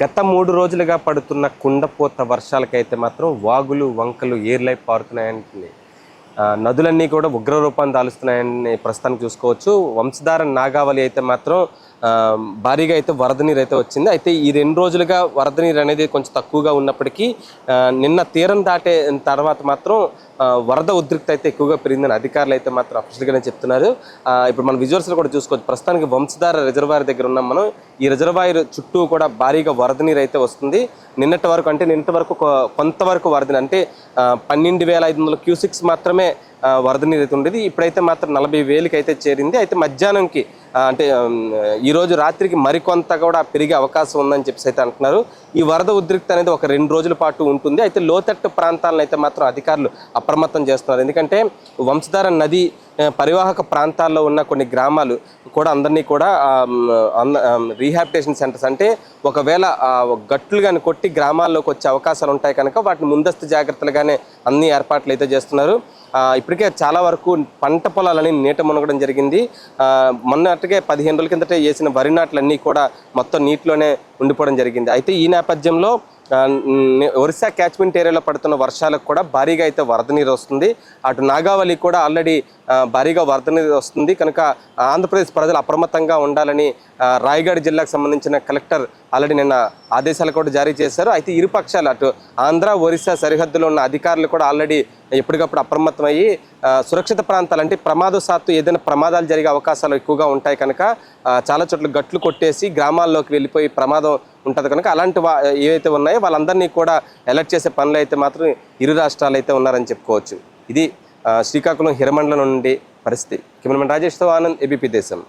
గత మూడు రోజులుగా పడుతున్న కుండపోత వర్షాలకైతే మాత్రం వాగులు వంకలు ఏర్లై పారుతున్నాయని నదులన్నీ కూడా ఉగ్ర రూపాన్ని దాలుస్తున్నాయని ప్రస్తుతానికి చూసుకోవచ్చు. వంశధార నాగావళి అయితే మాత్రం భారీగా అయితే వరద నీరు అయితే వచ్చింది. అయితే ఈ రెండు రోజులుగా వరద నీరు అనేది కొంచెం తక్కువగా ఉన్నప్పటికీ నిన్న తీరం దాటే తర్వాత మాత్రం వరద ఉద్రిక్త అయితే ఎక్కువగా పెరిగిందని అధికారులు అయితే మాత్రం అఫీషియల్గానే చెప్తున్నారు. ఇప్పుడు మన విజువల్స్లో కూడా చూసుకోవచ్చు. ప్రస్తుతానికి వంశధార రిజర్వాయర్ దగ్గర ఉన్నాం మనం. ఈ రిజర్వాయర్ చుట్టూ కూడా భారీగా వరద నీరు అయితే వస్తుంది. నిన్నటి వరకు అంటే నిన్నటి వరకు కొంతవరకు వరద అంటే పన్నెండు వేల ఐదు వందల క్యూసిక్స్ మాత్రమే వరద నీరు అయితే ఉండేది. ఇప్పుడైతే మాత్రం నలభై వేలకి అయితే చేరింది. అయితే మధ్యాహ్నంకి అంటే ఈరోజు రాత్రికి మరికొంత కూడా పెరిగే అవకాశం ఉందని చెప్పేసి అయితే అంటున్నారు. ఈ వరద ఉద్రిక్త అనేది ఒక రెండు రోజుల పాటు ఉంటుంది. అయితే లోతట్టు ప్రాంతాలను అయితే మాత్రం అధికారులు అప్రమత్తం చేస్తున్నారు. ఎందుకంటే వంశధార నది పరివాహక ప్రాంతాల్లో ఉన్న కొన్ని గ్రామాలు కూడా అందరినీ కూడా రీహాబిటేషన్ సెంటర్స్ అంటే ఒకవేళ గట్లు కానీ కొట్టి గ్రామాల్లోకి వచ్చే అవకాశాలు ఉంటాయి కనుక వాటిని ముందస్తు జాగ్రత్తలుగానే అన్ని ఏర్పాట్లు అయితే చేస్తున్నారు. ఇప్పటికే చాలా వరకు పంట పొలాలని నీట మునగడం జరిగింది. మొన్నటికే పదిహేను రోజుల కిందటే వేసిన వరి నాట్లన్నీ కూడా మొత్తం నీటిలోనే ఉండిపోవడం జరిగింది. అయితే ఈ నేపథ్యంలో ఒరిస్సా క్యాచ్మెంట్ ఏరియాలో పడుతున్న వర్షాలకు కూడా భారీగా అయితే వరద నీరు వస్తుంది. అటు నాగావళి కూడా ఆల్రెడీ భారీగా వరద నీరు వస్తుంది. కనుక ఆంధ్రప్రదేశ్ ప్రజలు అప్రమత్తంగా ఉండాలని రాయగడ్ రాయగఢ్ జిల్లాకు సంబంధించిన కలెక్టర్ ఆల్రెడీ నిన్న ఆదేశాలు కూడా జారీ చేశారు. అయితే ఇరు పక్షాలు అటు ఆంధ్ర ఒరిస్సా సరిహద్దులో ఉన్న అధికారులు కూడా ఆల్రెడీ ఎప్పటికప్పుడు అప్రమత్తమయ్యి సురక్షిత ప్రాంతాలు అంటే ప్రమాదవశాత్తు ఏదైనా ప్రమాదాలు జరిగే అవకాశాలు ఎక్కువగా ఉంటాయి కనుక చాలా చోట్ల గట్లు కొట్టేసి గ్రామాల్లోకి వెళ్ళిపోయి ప్రమాదం ఉంటుంది. కనుక అలాంటి వా ఏవైతే ఉన్నాయో వాళ్ళందరినీ కూడా అలర్ట్ చేసే పనులు అయితే మాత్రం ఇరు రాష్ట్రాలు అయితే ఉన్నారని చెప్పుకోవచ్చు. ఇది శ్రీకాకుళం హిరమండలం నుండి పరిస్థితి. కెమెరామెన్ రాజేష్తో ఆనంద్ ఏబీపీ దేశం.